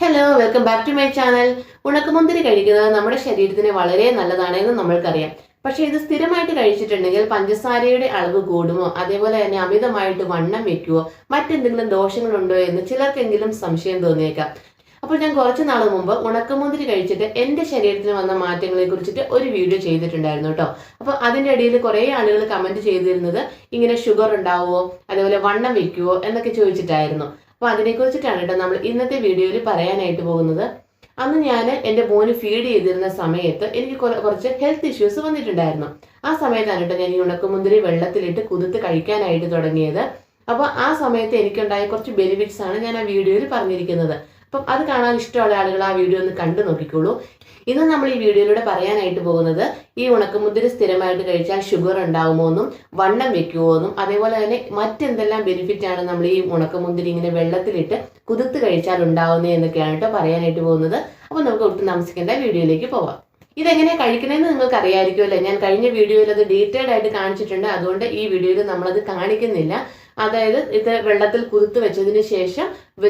Hello welcome back to my channel ഉണക്കമുന്തിരി കഴിക്കുന്നത് നമ്മുടെ ശരീരത്തിന് വളരെ നല്ലതാണ് എന്ന് നമ്മൾക്കറിയാം. പക്ഷെ ഇത് സ്ഥിരമായിട്ട് കഴിച്ചിട്ടുണ്ടെങ്കിൽ പഞ്ചസാരയുടെ അളവ് കൂടുമോ? അതേപോലെ തന്നെ അമിതമായിട്ട് വണ്ണം വെക്കുമോ മറ്റെന്തെങ്കിലും ദോഷങ്ങളുണ്ടോ എന്ന് ചിലർക്കെങ്കിലും സംശയം തോന്നിയേക്കാം. അപ്പോൾ ഞാൻ കുറച്ച് നാൾ മുമ്പ് ഉണക്കമുന്തിരി കഴിച്ചിട്ട് എന്റെ ശരീരത്തിന് വന്ന മാറ്റങ്ങളെ കുറിച്ചിട്ട് ഒരു വീഡിയോ ചെയ്തിട്ടുണ്ടായിരുന്നു കേട്ടോ അപ്പോൾ അതിന്റെ ഇടയിൽ കുറേ ആളുകൾ കമന്റ് ചെയ്തിരുന്നത് ഇങ്ങനെ ഷുഗർ ഉണ്ടാവുമോ അതേപോലെ വണ്ണം വെക്കുമോ എന്നൊക്കെ ചോദിച്ചിട്ടായിരുന്നു. അപ്പൊ അതിനെക്കുറിച്ചിട്ടാണ് കേട്ടോ നമ്മൾ ഇന്നത്തെ വീഡിയോയിൽ പറയാനായിട്ട് പോകുന്നത്. അന്ന് ഞാൻ എന്റെ മോന് ഫീഡ് ചെയ്തിരുന്ന സമയത്ത് എനിക്ക് കുറച്ച് ഹെൽത്ത് ഇഷ്യൂസ് വന്നിട്ടുണ്ടായിരുന്നു. ആ സമയത്താണ് കേട്ടോ ഞാൻ ഈ ഉണക്കമുന്തിരി വെള്ളത്തിലിട്ട് കുതിർത്ത് കഴിക്കാനായിട്ട് തുടങ്ങിയത്. അപ്പോൾ ആ സമയത്ത് എനിക്കുണ്ടായ കുറച്ച് ബെനിഫിറ്റ്സ് ആണ് ഞാൻ ആ വീഡിയോയിൽ പറഞ്ഞിരിക്കുന്നത്. അപ്പം അത് കാണാൻ ഇഷ്ടമുള്ള ആളുകൾ ആ വീഡിയോ ഒന്ന് കണ്ടു നോക്കിക്കോളൂ. ഇന്ന് നമ്മൾ ഈ വീഡിയോയിലൂടെ പറയാനായിട്ട് പോകുന്നത് ഈ ഉണക്കമുന്തിരി സ്ഥിരമായിട്ട് കഴിച്ചാൽ ഷുഗർ ഉണ്ടാവുമോ എന്നും വണ്ണം വെക്കുമോ എന്നും അതേപോലെ തന്നെ മറ്റെന്തെല്ലാം ബെനിഫിറ്റ് ആണ് നമ്മൾ ഈ ഉണക്കമുന്തിരി ഇങ്ങനെ വെള്ളത്തിലിട്ട് കുതിർത്ത് കഴിച്ചാൽ ഉണ്ടാവുന്നത് എന്നൊക്കെയാണ് കേട്ടോ പറയാനായിട്ട് പോകുന്നത്. അപ്പോൾ നമുക്ക് ഒട്ടും താമസിക്കേണ്ട വീഡിയോയിലേക്ക് പോവാം. ഇതെങ്ങനെ കഴിക്കണമെന്ന് നിങ്ങൾക്ക് അറിയാമായിരിക്കുമല്ലേ ഞാൻ കഴിഞ്ഞ വീഡിയോയിൽ അത് ഡീറ്റെയിൽഡ് ആയിട്ട് കാണിച്ചിട്ടുണ്ട്. അതുകൊണ്ട് ഈ വീഡിയോയിൽ നമ്മളത് കാണിക്കുന്നില്ല. അതായത് ഇത് വെള്ളത്തിൽ കുതിർത്ത് വെച്ചതിന് ശേഷം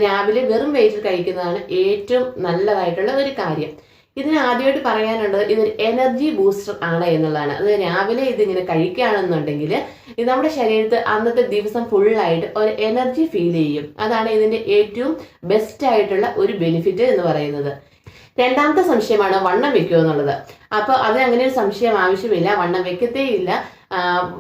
രാവിലെ വെറും വെയിൽ കഴിക്കുന്നതാണ് ഏറ്റവും നല്ലതായിട്ടുള്ള ഒരു കാര്യം. ഇതിന് ആദ്യമായിട്ട് പറയാനുള്ളത് ഇതൊരു എനർജി ബൂസ്റ്റർ ആണ് എന്നുള്ളതാണ്. അത് രാവിലെ ഇതിങ്ങനെ കഴിക്കുകയാണെന്നുണ്ടെങ്കിൽ ഇത് നമ്മുടെ ശരീരത്തിൽ അന്നത്തെ ദിവസം ഫുള്ളായിട്ട് ഒരു എനർജി ഫീൽ ചെയ്യും. അതാണ് ഇതിന്റെ ഏറ്റവും ബെസ്റ്റ് ആയിട്ടുള്ള ഒരു ബെനിഫിറ്റ് എന്ന് പറയുന്നത്. രണ്ടാമത്തെ സംശയമാണ് വണ്ണം വെക്കുക എന്നുള്ളത്. അപ്പോൾ അതിന് അങ്ങനെ ഒരു സംശയം ആവശ്യമില്ല. വണ്ണം വെക്കത്തേ ഇല്ല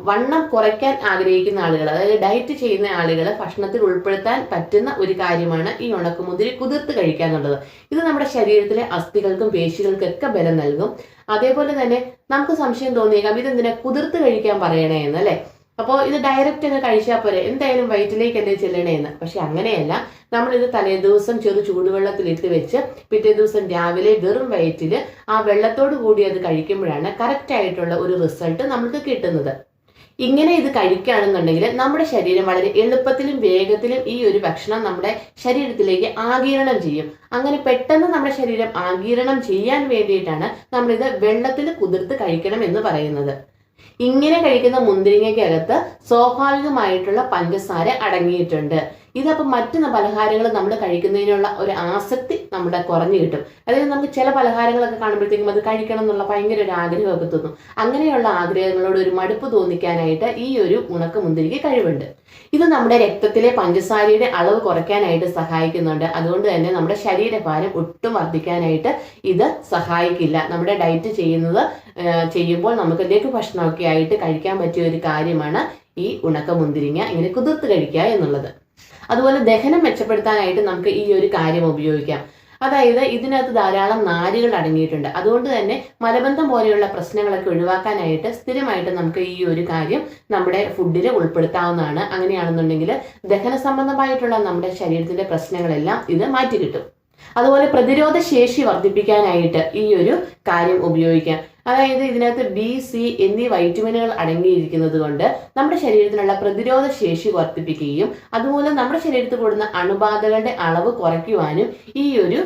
വണ്ണം കുറയ്ക്കാൻ ആഗ്രഹിക്കുന്ന ആളുകൾ അതായത് ഡയറ്റ് ചെയ്യുന്ന ആളുകൾ ഭക്ഷണത്തിൽ ഉൾപ്പെടുത്താൻ പറ്റുന്ന ഒരു കാര്യമാണ് ഈ ഉണക്കമുന്തിരി കുതിർത്ത് കഴിക്കുക എന്നുള്ളത്. ഇത് നമ്മുടെ ശരീരത്തിലെ അസ്ഥികൾക്കും പേശികൾക്കൊക്കെ ബലം നൽകും. അതേപോലെ തന്നെ നമുക്ക് സംശയം തോന്നിയേക്കാം ഇതെന്തിനാ കുതിർത്ത് കഴിക്കാൻ പറയണേ എന്ന് അല്ലെ? അപ്പോൾ ഇത് ഡയറക്റ്റ് അങ്ങ് കഴിച്ചാൽ പോരെ. എന്തായാലും വയറ്റിലേക്ക് അല്ലേ ചെല്ലണേന്ന്. പക്ഷെ അങ്ങനെയല്ല. നമ്മളിത് തലേദിവസം ചെറു ചൂടുവെള്ളത്തിൽ ഇട്ട് വെച്ച് പിറ്റേ ദിവസം രാവിലെ വെറും വയറ്റിൽ ആ വെള്ളത്തോട് കൂടി അത് കഴിക്കുമ്പോഴാണ് കറക്റ്റ് ആയിട്ടുള്ള ഒരു റിസൾട്ട് നമുക്ക് കിട്ടുന്നത്. ഇങ്ങനെ ഇത് കഴിക്കുകയാണെന്നുണ്ടെങ്കിൽ നമ്മുടെ ശരീരം വളരെ എളുപ്പത്തിലും വേഗത്തിലും ഈ ഒരു ഭക്ഷണം നമ്മുടെ ശരീരത്തിലേക്ക് ആകിരണം ചെയ്യും. അങ്ങനെ പെട്ടെന്ന് നമ്മുടെ ശരീരം ആകിരണം ചെയ്യാൻ വേണ്ടിയിട്ടാണ് നമ്മളിത് വെള്ളത്തിൽ കുതിർത്ത് കഴിക്കണം എന്ന് പറയുന്നത്. ഇങ്ങനെ കഴിക്കുന്ന മുന്തിരിങ്ങയ്ക്കകത്ത് സ്വാഭാവികമായിട്ടുള്ള പഞ്ചസാര അടങ്ങിയിട്ടുണ്ട്. ഇതപ്പം മറ്റു പലഹാരങ്ങൾ നമ്മൾ കഴിക്കുന്നതിനുള്ള ഒരു ആസക്തി നമ്മുടെ കുറഞ്ഞു കിട്ടും. അതായത് നമുക്ക് ചില പലഹാരങ്ങളൊക്കെ കാണുമ്പോഴത്തേക്കും അത് കഴിക്കണം എന്നുള്ള ഭയങ്കര ഒരു ആഗ്രഹമൊക്കെ തോന്നും. അങ്ങനെയുള്ള ആഗ്രഹങ്ങളോട് ഒരു മടുപ്പ് തോന്നിക്കാനായിട്ട് ഈ ഒരു ഉണക്ക മുന്തിരിക്ക് കഴിവുണ്ട്. ഇത് നമ്മുടെ രക്തത്തിലെ പഞ്ചസാരയുടെ അളവ് കുറയ്ക്കാനായിട്ട് സഹായിക്കുന്നുണ്ട്. അതുകൊണ്ട് തന്നെ നമ്മുടെ ശരീരഭാരം ഒട്ടും വർദ്ധിക്കാനായിട്ട് ഇത് സഹായിക്കില്ല. നമ്മുടെ ഡയറ്റ് ചെയ്യുന്നത് ചെയ്യുമ്പോൾ നമുക്ക് ലഘു ഭക്ഷണമൊക്കെ ആയിട്ട് കഴിക്കാൻ പറ്റിയ ഒരു കാര്യമാണ് ഈ ഉണക്ക മുന്തിരിങ്ങ. ഇങ്ങനെ കുതിർത്ത് കഴിക്കുക എന്നുള്ളത്. അതുപോലെ ദഹനം മെച്ചപ്പെടുത്താനായിട്ട് നമുക്ക് ഈ ഒരു കാര്യം ഉപയോഗിക്കാം. അതായത് ഇതിനകത്ത് ധാരാളം നാരുകൾ അടങ്ങിയിട്ടുണ്ട്. അതുകൊണ്ട് തന്നെ മലബന്ധം പോലെയുള്ള പ്രശ്നങ്ങളൊക്കെ ഒഴിവാക്കാനായിട്ട് സ്ഥിരമായിട്ട് നമുക്ക് ഈ ഒരു കാര്യം നമ്മുടെ ഫുഡിൽ ഉൾപ്പെടുത്താവുന്നതാണ്. അങ്ങനെയാണെന്നുണ്ടെങ്കിൽ ദഹന സംബന്ധമായിട്ടുള്ള നമ്മുടെ ശരീരത്തിന്റെ പ്രശ്നങ്ങളെല്ലാം ഇത് മാറ്റി കിട്ടും അതുപോലെ പ്രതിരോധ ശേഷി വർദ്ധിപ്പിക്കാനായിട്ട് ഈ ഒരു കാര്യം ഉപയോഗിക്കാം. അതായത് ഇതിനകത്ത് ബി സി എന്നീ വൈറ്റമിനുകൾ അടങ്ങിയിരിക്കുന്നത് കൊണ്ട് നമ്മുടെ ശരീരത്തിനുള്ള പ്രതിരോധ ശേഷി വർദ്ധിപ്പിക്കുകയും അതുപോലെ നമ്മുടെ ശരീരത്തിൽ കൂടുന്ന അണുബാധകളുടെ അളവ് കുറയ്ക്കുവാനും ഈ ഒരു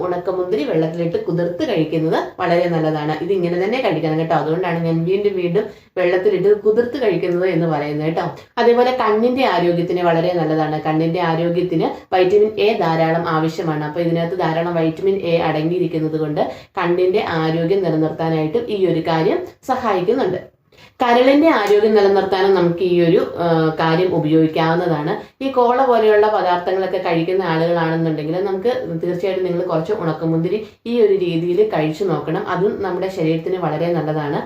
ഉണക്കമുന്തിരി വെള്ളത്തിലിട്ട് കുതിർത്ത് കഴിക്കുന്നത് വളരെ നല്ലതാണ്. ഇത് ഇങ്ങനെ തന്നെ കഴിക്കണം കേട്ടോ. അതുകൊണ്ടാണ് ഞാൻ വീണ്ടും വീണ്ടും വെള്ളത്തിലിട്ട് കുതിർത്ത് കഴിക്കുന്നത് എന്ന് പറയുന്നത് കേട്ടോ. അതേപോലെ കണ്ണിന്റെ ആരോഗ്യത്തിന് വളരെ നല്ലതാണ്. കണ്ണിന്റെ ആരോഗ്യത്തിന് വൈറ്റമിൻ എ ധാരാളം ആവശ്യമാണ്. അപ്പൊ ഇതിനകത്ത് ധാരാളം വൈറ്റമിൻ എ അടങ്ങിയിരിക്കുന്നത് കൊണ്ട് കണ്ണിന്റെ ആരോഗ്യം നിലനിർത്താനായിട്ട് ഈ ഒരു കാര്യം സഹായിക്കുന്നുണ്ട്. കരളിന്റെ ആരോഗ്യം നിലനിർത്താനും നമുക്ക് ഈ ഒരു കാര്യം ഉപയോഗിക്കാവുന്നതാണ്. ഈ കോള പോലെയുള്ള പദാർത്ഥങ്ങളൊക്കെ കഴിക്കുന്ന ആളുകളാണെന്നുണ്ടെങ്കിൽ നമുക്ക് തീർച്ചയായിട്ടും നിങ്ങൾ കുറച്ച് ഉണക്കമുന്തിരി ഈ ഒരു രീതിയിൽ കഴിച്ചു നോക്കണം. അതും നമ്മുടെ ശരീരത്തിന് വളരെ നല്ലതാണ്.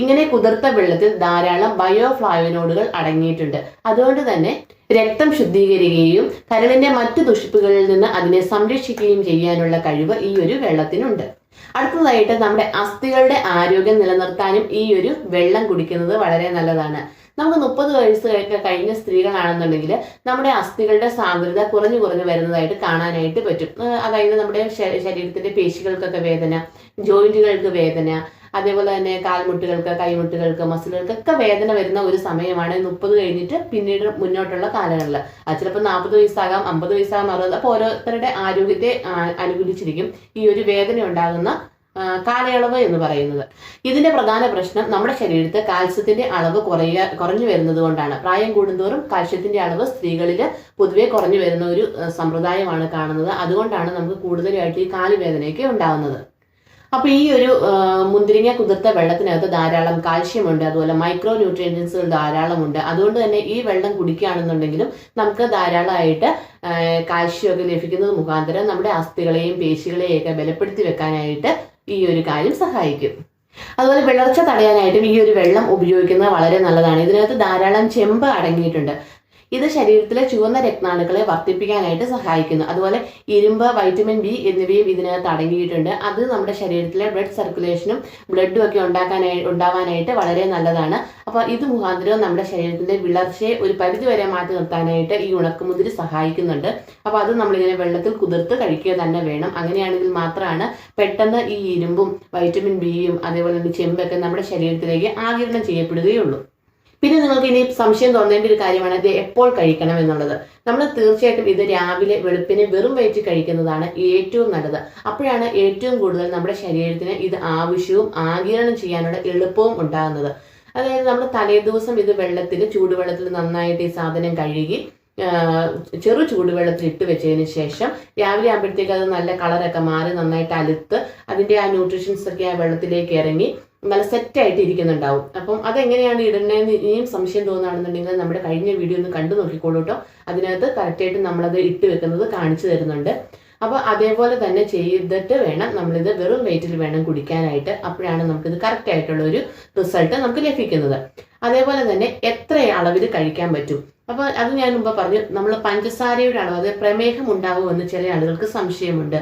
ഇങ്ങനെ കുതിർത്ത വെള്ളത്തിൽ ധാരാളം ബയോഫ്ലാവിനോഡുകൾ അടങ്ങിയിട്ടുണ്ട്. അതുകൊണ്ട് തന്നെ രക്തം ശുദ്ധീകരിക്കുകയും കരളിന്റെ മറ്റു ദുഷിപ്പുകളിൽ നിന്ന് അതിനെ സംരക്ഷിക്കുകയും ചെയ്യാനുള്ള കഴിവ് ഈ ഒരു വെള്ളത്തിനുണ്ട്. അടുത്തതായിട്ട് നമ്മുടെ അസ്ഥികളുടെ ആരോഗ്യം നിലനിർത്താനും ഈ ഒരു വെള്ളം കുടിക്കുന്നത് വളരെ നല്ലതാണ്. നമുക്ക് മുപ്പത് വയസ്സ് കഴിഞ്ഞ സ്ത്രീകളാണെന്നുണ്ടെങ്കിൽ നമ്മുടെ അസ്ഥികളുടെ സാന്ദ്രത കുറഞ്ഞു കുറഞ്ഞു വരുന്നതായിട്ട് കാണാനായിട്ട് പറ്റും. അതായത് നമ്മുടെ ശരീരത്തിന്റെ പേശികൾക്കൊക്കെ വേദന ജോയിന്റുകൾക്ക് വേദന അതേപോലെ തന്നെ കാൽമുട്ടുകൾക്ക് കൈമുട്ടുകൾക്ക് മസിലുകൾക്കൊക്കെ വേദന വരുന്ന ഒരു സമയമാണ് മുപ്പത് കഴിഞ്ഞിട്ട് പിന്നീട് മുന്നോട്ടുള്ള കാലങ്ങളിൽ. അത് ചിലപ്പോൾ നാൽപ്പത് വയസ്സാകാം അമ്പത് വയസ്സാകാം അറുപത് അപ്പോൾ ഓരോരുത്തരുടെ ആരോഗ്യത്തെ അനുകൂലിച്ചിരിക്കും ഈ ഒരു വേദന ഉണ്ടാകുന്ന കാലയളവ് എന്ന് പറയുന്നത്. ഇതിന്റെ പ്രധാന പ്രശ്നം നമ്മുടെ ശരീരത്തെ കാൽസ്യത്തിന്റെ അളവ് കുറയുക കുറഞ്ഞു വരുന്നത് കൊണ്ടാണ്. പ്രായം കൂടുന്തോറും കാൽസ്യത്തിന്റെ അളവ് സ്ത്രീകളിൽ പൊതുവെ കുറഞ്ഞു വരുന്ന ഒരു സമ്പ്രദായമാണ് കാണുന്നത്. അതുകൊണ്ടാണ് നമുക്ക് കൂടുതലായിട്ട് ഈ കാലുവേദനയൊക്കെ ഉണ്ടാകുന്നത് അപ്പൊ ഈ ഒരു മുന്തിരിങ്ങ കുതിർത്ത വെള്ളത്തിനകത്ത് ധാരാളം കാൽഷ്യമുണ്ട് അതുപോലെ മൈക്രോ ന്യൂട്രിയൻസുകൾ ധാരാളമുണ്ട്. അതുകൊണ്ട് തന്നെ ഈ വെള്ളം കുടിക്കുകയാണെന്നുണ്ടെങ്കിലും നമുക്ക് ധാരാളമായിട്ട് കാൽഷ്യമൊക്കെ ലഭിക്കുന്നത് മുഖാന്തരം നമ്മുടെ അസ്ഥികളെയും പേശികളെയും ഒക്കെ ബലപ്പെടുത്തി വെക്കാനായിട്ട് ഈ ഒരു കാര്യം സഹായിക്കും. അതുപോലെ വിളർച്ച തടയാനായിട്ടും ഈ ഒരു വെള്ളം ഉപയോഗിക്കുന്നത് വളരെ നല്ലതാണ്. ഇതിനകത്ത് ധാരാളം ചെമ്പ് അടങ്ങിയിട്ടുണ്ട്. ഇത് ശരീരത്തിലെ ചുവന്ന രക്താണുക്കളെ വർദ്ധിപ്പിക്കാനായിട്ട് സഹായിക്കുന്നു. അതുപോലെ ഇരുമ്പ് വൈറ്റമിൻ ബി എന്നിവയും ഇതിനകത്ത് അടങ്ങിയിട്ടുണ്ട്. അത് നമ്മുടെ ശരീരത്തിലെ ബ്ലഡ് സർക്കുലേഷനും ബ്ലഡും ഒക്കെ ഉണ്ടാക്കാനായി ഉണ്ടാവാനായിട്ട് വളരെ നല്ലതാണ്. അപ്പോൾ ഇത് മുഖാന്തരം നമ്മുടെ ശരീരത്തിന്റെ വിളർച്ചയെ ഒരു പരിധി വരെ മാറ്റി നിർത്താനായിട്ട് ഈ ഉണക്കമുതിരി സഹായിക്കുന്നുണ്ട്. അപ്പോൾ അത് നമ്മളിങ്ങനെ വെള്ളത്തിൽ കുതിർത്ത് കഴിക്കുക തന്നെ വേണം. അങ്ങനെയാണെങ്കിൽ മാത്രമാണ് പെട്ടെന്ന് ഈ ഇരുമ്പും വൈറ്റമിൻ ബിയും അതേപോലെ തന്നെ ചെമ്പൊക്കെ നമ്മുടെ ശരീരത്തിലേക്ക് ആകിരണം ചെയ്യപ്പെടുകയുള്ളൂ. പിന്നെ നിങ്ങൾക്ക് ഇനി സംശയം തോന്നേണ്ട ഒരു കാര്യമാണ് ഇത് എപ്പോൾ കഴിക്കണം എന്നുള്ളത്. നമ്മൾ തീർച്ചയായിട്ടും ഇത് രാവിലെ വെളുപ്പിന് വെറും വയറ്റിൽ കഴിക്കുന്നതാണ് ഏറ്റവും നല്ലത്. അപ്പോഴാണ് ഏറ്റവും കൂടുതൽ നമ്മുടെ ശരീരത്തിന് ഇത് ആവശ്യവും ആഗിരണം ചെയ്യാനുള്ള എളുപ്പവും ഉണ്ടാകുന്നത്. അതായത് നമ്മൾ തലേദിവസം ഇത് വെള്ളത്തിൽ ചൂടുവെള്ളത്തിൽ നന്നായിട്ട് ഈ സാധനം കഴുകി ചെറു ചൂടുവെള്ളത്തിൽ ഇട്ട് വെച്ചതിന് ശേഷം രാവിലെ ആകുമ്പോഴത്തേക്ക് അത് നല്ല കളറൊക്കെ മാറി നന്നായിട്ട് അലുത്ത് അതിന്റെ ആ ന്യൂട്രീഷൻസ് ഒക്കെ ആ വെള്ളത്തിലേക്ക് ഇറങ്ങി നല്ല സെറ്റായിട്ട് ഇരിക്കുന്നുണ്ടാവും അപ്പം അതെങ്ങനെയാണ് ഇടേണ്ടതെന്ന് ഇനിയും സംശയം തോന്നുകയാണെന്നുണ്ടെങ്കിൽ നമ്മുടെ കഴിഞ്ഞ വീഡിയോ ഒന്ന് കണ്ടു നോക്കിക്കോളൂ കേട്ടോ. അതിനകത്ത് കറക്റ്റായിട്ട് നമ്മളത് ഇട്ട് വെക്കുന്നത് കാണിച്ചു തരുന്നുണ്ട്. അപ്പോൾ അതേപോലെ തന്നെ ചെയ്തിട്ട് വേണം നമ്മളിത് വെറും വെയിറ്റിൽ വേണം കുടിക്കാനായിട്ട്. അപ്പോഴാണ് നമുക്കിത് കറക്റ്റ് ആയിട്ടുള്ള ഒരു റിസൾട്ട് നമുക്ക് ലഭിക്കുന്നത്. അതേപോലെ തന്നെ എത്ര അളവിൽ കഴിക്കാൻ പറ്റും? അപ്പോൾ അത് ഞാൻ മുമ്പ് പറഞ്ഞു നമ്മൾ പഞ്ചസാരയുടെ അളവ് അതായത് പ്രമേഹം ഉണ്ടാവുമെന്ന് ചില ആളുകൾക്ക് സംശയമുണ്ട്.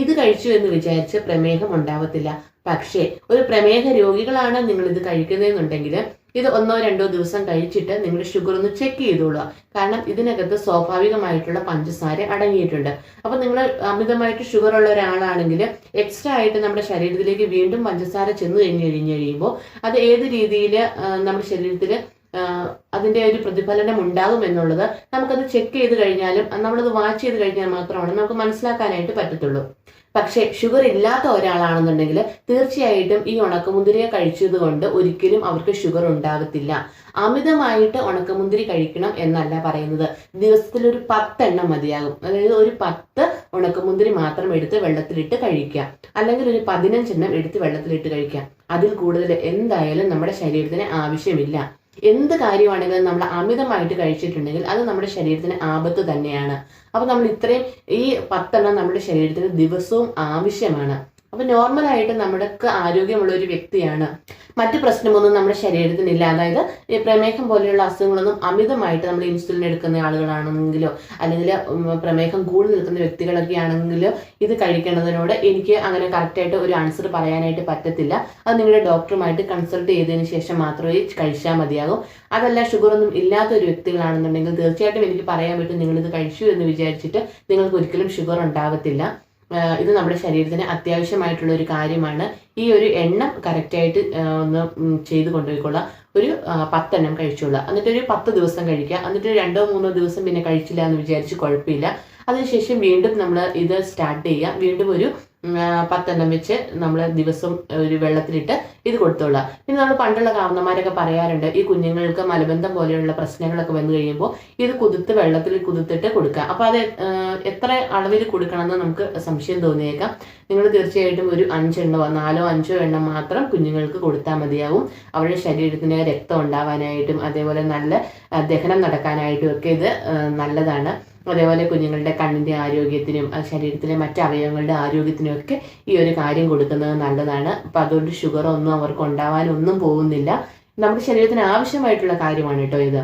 ഇത് കഴിച്ചു എന്ന് വിചാരിച്ച് പ്രമേഹം ഉണ്ടാവത്തില്ല. പക്ഷേ ഒരു പ്രമേഹ രോഗികളാണ് നിങ്ങൾ ഇത് കഴിക്കുന്നതെന്നുണ്ടെങ്കിൽ ഇത് ഒന്നോ രണ്ടോ ദിവസം കഴിച്ചിട്ട് നിങ്ങളുടെ ഷുഗർ ഒന്ന് ചെക്ക് ചെയ്തോളുക. കാരണം ഇതിനകത്ത് സ്വാഭാവികമായിട്ടുള്ള പഞ്ചസാര അടങ്ങിയിട്ടുണ്ട്. അപ്പൊ നിങ്ങൾ അമിതമായിട്ട് ഷുഗർ ഉള്ള ഒരാളാണെങ്കിൽ എക്സ്ട്രാ ആയിട്ട് നമ്മുടെ ശരീരത്തിലേക്ക് വീണ്ടും പഞ്ചസാര ചെന്ന് കഴിഞ്ഞ് കഴിഞ്ഞ് കഴിയുമ്പോൾ അത് ഏത് രീതിയിൽ നമ്മുടെ ശരീരത്തിൽ അതിന്റെ ഒരു പ്രതിഫലനം ഉണ്ടാകും എന്നുള്ളത് നമുക്കത് ചെക്ക് ചെയ്ത് കഴിഞ്ഞാലും നമ്മളത് വാച്ച് ചെയ്ത് കഴിഞ്ഞാൽ മാത്രമാണ് നമുക്ക് മനസ്സിലാക്കാനായിട്ട് പറ്റത്തുള്ളൂ. പക്ഷേ ഷുഗർ ഇല്ലാത്ത ഒരാളാണെന്നുണ്ടെങ്കിൽ തീർച്ചയായിട്ടും ഈ ഉണക്കമുന്തിരിയെ കഴിച്ചത് കൊണ്ട് ഒരിക്കലും അവർക്ക് ഷുഗർ ഉണ്ടാകത്തില്ല. അമിതമായിട്ട് ഉണക്കമുന്തിരി കഴിക്കണം എന്നല്ല പറയുന്നത്. ദിവസത്തിൽ ഒരു പത്തെണ്ണം മതിയാകും. അതായത് ഒരു പത്ത് ഉണക്കമുന്തിരി മാത്രം എടുത്ത് വെള്ളത്തിലിട്ട് കഴിക്കുക. അല്ലെങ്കിൽ ഒരു പതിനഞ്ചെണ്ണം എടുത്ത് വെള്ളത്തിലിട്ട് കഴിക്കുക. അതിൽ കൂടുതൽ എന്തായാലും നമ്മുടെ ശരീരത്തിന് ആവശ്യമില്ല. എന്ത് കാര്യമാണെങ്കിലും നമ്മൾ അമിതമായിട്ട് കഴിച്ചിട്ടുണ്ടെങ്കിൽ അത് നമ്മുടെ ശരീരത്തിന് ആപത്ത് തന്നെയാണ്. അപ്പൊ നമ്മൾ ഇത്രയും ഈ പത്തെണ്ണം നമ്മുടെ ശരീരത്തിന് ദിവസവും ആവശ്യമാണ്. അപ്പൊ നോർമലായിട്ട് നമ്മൾക്ക് ആരോഗ്യമുള്ള ഒരു വ്യക്തിയാണ്. മറ്റു പ്രശ്നമൊന്നും നമ്മുടെ ശരീരത്തിനില്ല അതായത് ഈ പ്രമേഹം പോലെയുള്ള അസുഖങ്ങളൊന്നും അമിതമായിട്ട് നമ്മൾ ഇൻസുലിൻ എടുക്കുന്ന ആളുകളാണെങ്കിലോ അല്ലെങ്കിൽ പ്രമേഹം കൂടി നിൽക്കുന്ന വ്യക്തികളൊക്കെ ആണെങ്കിലോ ഇത് കഴിക്കേണ്ടതിനോട് എനിക്ക് അങ്ങനെ കറക്റ്റായിട്ട് ഒരു ആൻസർ പറയാനായിട്ട് പറ്റത്തില്ല. അത് നിങ്ങളുടെ ഡോക്ടറുമായിട്ട് കൺസൾട്ട് ചെയ്തതിന് ശേഷം മാത്രമേ കഴിച്ചാൽ മതിയാകും. അതല്ല ഷുഗർ ഒന്നും ഇല്ലാത്ത ഒരു വ്യക്തികളാണെന്നുണ്ടെങ്കിൽ തീർച്ചയായിട്ടും എനിക്ക് പറയാൻ പറ്റും നിങ്ങളിത് കഴിച്ചു എന്ന് വിചാരിച്ചിട്ട് നിങ്ങൾക്ക് ഒരിക്കലും ഷുഗർ ഉണ്ടാകത്തില്ല ഇത് നമ്മുടെ ശരീരത്തിന് അത്യാവശ്യമായിട്ടുള്ള ഒരു കാര്യമാണ്. ഈ ഒരു എണ്ണം കറക്റ്റായിട്ട് ഒന്ന് ചെയ്തു ചെയ്ത് കൊണ്ടുപോയിക്കൊള്ളാം ഒരു പത്തെണ്ണം കഴിച്ചോളാം എന്നിട്ട് ഒരു പത്ത് ദിവസം കഴിക്കുക. എന്നിട്ട് രണ്ടോ മൂന്നോ ദിവസം പിന്നെ കഴിച്ചില്ല എന്ന് വിചാരിച്ച് കുഴപ്പമില്ല. അതിനുശേഷം വീണ്ടും നമ്മൾ ഇത് സ്റ്റാർട്ട് ചെയ്യുക. വീണ്ടും ഒരു പത്തെണ്ണം വെച്ച് നമ്മൾ ദിവസം ഒരു വെള്ളത്തിലിട്ട് ഇത് കൊടുത്തോളാം പിന്നെ നമ്മൾ പണ്ടുള്ള കാരണന്മാരൊക്കെ പറയാറുണ്ട് ഈ കുഞ്ഞുങ്ങൾക്ക് മലബന്ധം പോലെയുള്ള പ്രശ്നങ്ങളൊക്കെ വന്നു കഴിയുമ്പോൾ ഇത് കുതിർത്ത് വെള്ളത്തിൽ കുതിർത്തിട്ട് കൊടുക്കുക. അപ്പോൾ അത് എത്ര അളവിൽ കൊടുക്കണമെന്ന് നമുക്ക് സംശയം തോന്നിയേക്കാം. നിങ്ങൾ തീർച്ചയായിട്ടും ഒരു അഞ്ചെണ്ണോ നാലോ അഞ്ചോ എണ്ണം മാത്രം കുഞ്ഞുങ്ങൾക്ക് കൊടുത്താൽ മതിയാവും. അവരുടെ ശരീരത്തിന് രക്തം ഉണ്ടാവാനായിട്ടും അതേപോലെ നല്ല ദഹനം നടക്കാനായിട്ടും ഒക്കെ ഇത് നല്ലതാണ്. അതേപോലെ കുഞ്ഞുങ്ങളുടെ കണ്ണിന്റെ ആരോഗ്യത്തിനും ശരീരത്തിലെ മറ്റ് അവയവങ്ങളുടെ ആരോഗ്യത്തിനും ഒക്കെ ഈ ഒരു കാര്യം കൊടുക്കുന്നത് നല്ലതാണ്. അപ്പം അതുകൊണ്ട് ഷുഗർ ഒന്നും അവർക്ക് ഉണ്ടാവാനൊന്നും പോകുന്നില്ല. നമ്മുടെ ശരീരത്തിന് ആവശ്യമായിട്ടുള്ള കാര്യമാണ് കേട്ടോ ഇത്.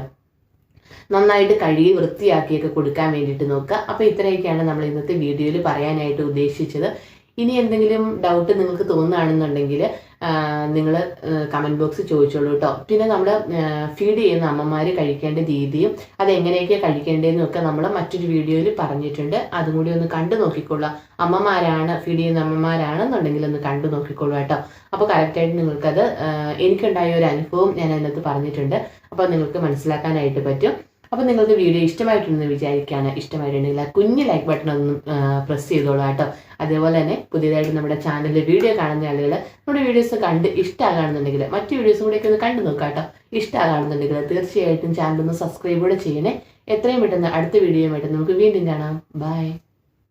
നന്നായിട്ട് കഴുകി വൃത്തിയാക്കിയൊക്കെ കൊടുക്കാൻ വേണ്ടിയിട്ട് നോക്കുക. അപ്പോൾ ഇത്രയൊക്കെയാണ് നമ്മൾ ഇന്നത്തെ വീഡിയോയിൽ പറയാനായിട്ട് ഉദ്ദേശിച്ചത്. ഇനി എന്തെങ്കിലും ഡൗട്ട് നിങ്ങൾക്ക് തോന്നുകയാണെന്നുണ്ടെങ്കിൽ നിങ്ങൾ കമന്റ് ബോക്സ് ചോദിച്ചോളൂ കേട്ടോ പിന്നെ നമ്മൾ ഫീഡ് ചെയ്യുന്ന അമ്മമാർ കഴിക്കേണ്ട രീതിയും അത് എങ്ങനെയൊക്കെയാണ് കഴിക്കേണ്ടതെന്നും ഒക്കെ നമ്മൾ മറ്റൊരു വീഡിയോയിൽ പറഞ്ഞിട്ടുണ്ട്. അതും കൂടി ഒന്ന് കണ്ടു നോക്കിക്കൊള്ളുക. അമ്മമാരാണ് ഫീഡ് ചെയ്യുന്ന അമ്മമാരാണെന്നുണ്ടെങ്കിൽ ഒന്ന് കണ്ടു നോക്കിക്കൊള്ളുക കേട്ടോ അപ്പോൾ കറക്റ്റായിട്ട് നിങ്ങൾക്കത് എനിക്കുണ്ടായ ഒരു അനുഭവം ഞാൻ അതിനകത്ത് പറഞ്ഞിട്ടുണ്ട്. അപ്പോൾ നിങ്ങൾക്ക് മനസ്സിലാക്കാനായിട്ട് പറ്റും. അപ്പോൾ നിങ്ങൾക്ക് വീഡിയോ ഇഷ്ടമായിട്ടുണ്ടെന്ന് വിചാരിക്കുകയാണ് ഇഷ്ടമായിട്ടുണ്ടെങ്കിൽ ആ കുഞ്ഞ് ലൈക്ക് ബട്ടൺ ഒന്ന് പ്രസ് ചെയ്തോളൂ കേട്ടോ. അതേപോലെ തന്നെ പുതിയതായിട്ട് നമ്മുടെ ചാനലിൽ വീഡിയോ കാണുന്ന ആളുകൾ നമ്മുടെ വീഡിയോസ് കണ്ട് ഇഷ്ടമാകുന്നുണ്ടെങ്കിൽ മറ്റു വീഡിയോസും കൂടെ ഒന്ന് കണ്ടു നോക്കാം കേട്ടോ. ഇഷ്ടമാകുന്നുണ്ടെങ്കിൽ തീർച്ചയായിട്ടും ചാനൽ ഒന്ന് സബ്സ്ക്രൈബ് കൂടെ ചെയ്യണേ. എത്രയും പെട്ടെന്ന് അടുത്ത വീഡിയോയുമായിട്ട് നമുക്ക് വീണ്ടും കാണാം. ബൈ